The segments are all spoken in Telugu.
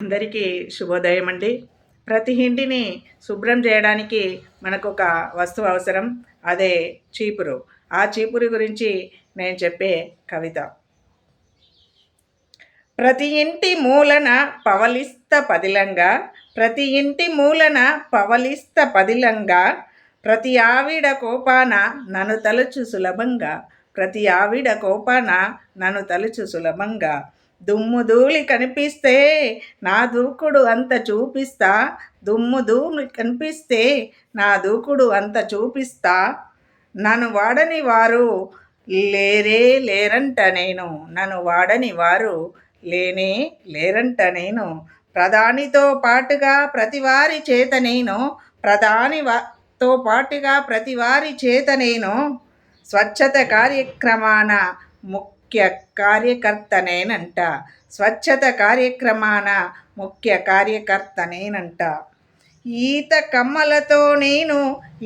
అందరికీ శుభోదయం అండి. ప్రతి ఇంటిని శుభ్రం చేయడానికి మనకు ఒక వస్తువు అవసరం అదే చీపురు. ఆ చీపురు గురించి నేను చెప్పే కవిత. ప్రతి ఇంటి మూలన పవలిస్త పదిలంగా ప్రతి ఇంటి మూలన పవలిస్త పదిలంగా ప్రతి ఆవిడ కోపాన నన్ను తలుచు సులభంగా ప్రతి ఆవిడ కోపాన నన్ను తలుచు సులభంగా దుమ్ము ధూళి కనిపిస్తే నా దూకుడు అంత చూపిస్తా. దుమ్ము ధూళి కనిపిస్తే నా దూకుడు అంత చూపిస్తా. నన్ను వాడని వారు లేరే లేరంట నేను. నన్ను వాడని వారు లేనే లేరంట నేను. ప్రధానితో పాటుగా ప్రతివారి చేత నేను. ప్రధాని తో పాటుగా ప్రతివారి చేత నేను. స్వచ్ఛత కార్యక్రమాన ముఖ్య కార్యకర్తనేనంట. స్వచ్ఛత కార్యక్రమాన ముఖ్య కార్యకర్తనేనంట. ఈత కమ్మలతో నేను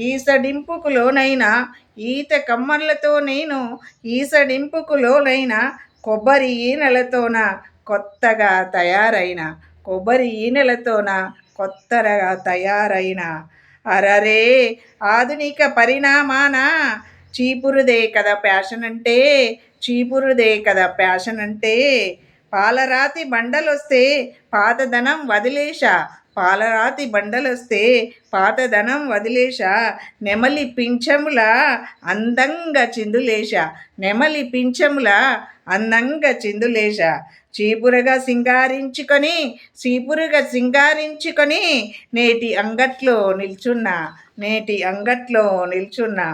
ఈసడింపుకులోనైనా ఈత కమ్మలతో నేను ఈసడింపుకులోనైనా కొబ్బరి ఈనెలతోన కొత్తగా తయారైన కొబ్బరి ఈనెలతోన కొత్తగా తయారైన. అరరే ఆధునిక పరిణామాన చీపురుదే కదా ప్యాషన్ అంటే చీపురుదే కదా ప్యాషన్ అంటే. పాలరాతి బండలొస్తే పాతదనం వదిలేశా పాలరాతి బండలొస్తే పాతదనం వదిలేశా. నెమలి పింఛముల అందంగా చిందులేశా నెమలి పింఛముల అందంగా చిందులేశా. చీపురుగా సింగారించుకొని చీపురుగా సింగారించుకొని నేటి అంగట్లో నిల్చున్నా నేటి అంగట్లో నిల్చున్నా.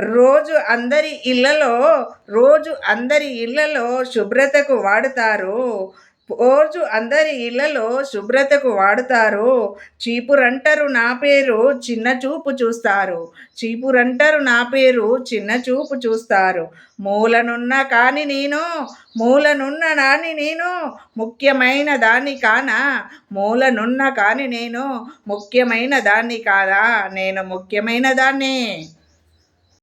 రోజు అందరి ఇళ్ళలో రోజు అందరి ఇళ్ళలో శుభ్రతకు వాడుతారు. రోజు అందరి ఇళ్ళలో శుభ్రతకు వాడుతారు. చీపురంటారు నా పేరు చిన్న చూపు చూస్తారు. చీపురంటారు నా పేరు చిన్న చూపు చూస్తారు. మూలనున్న కాని నేను మూలనున్న నాని నేను ముఖ్యమైన దాన్ని కానా? మూలనున్న కాని నేను ముఖ్యమైన దాన్ని కాదా? నేను ముఖ్యమైన దాన్ని.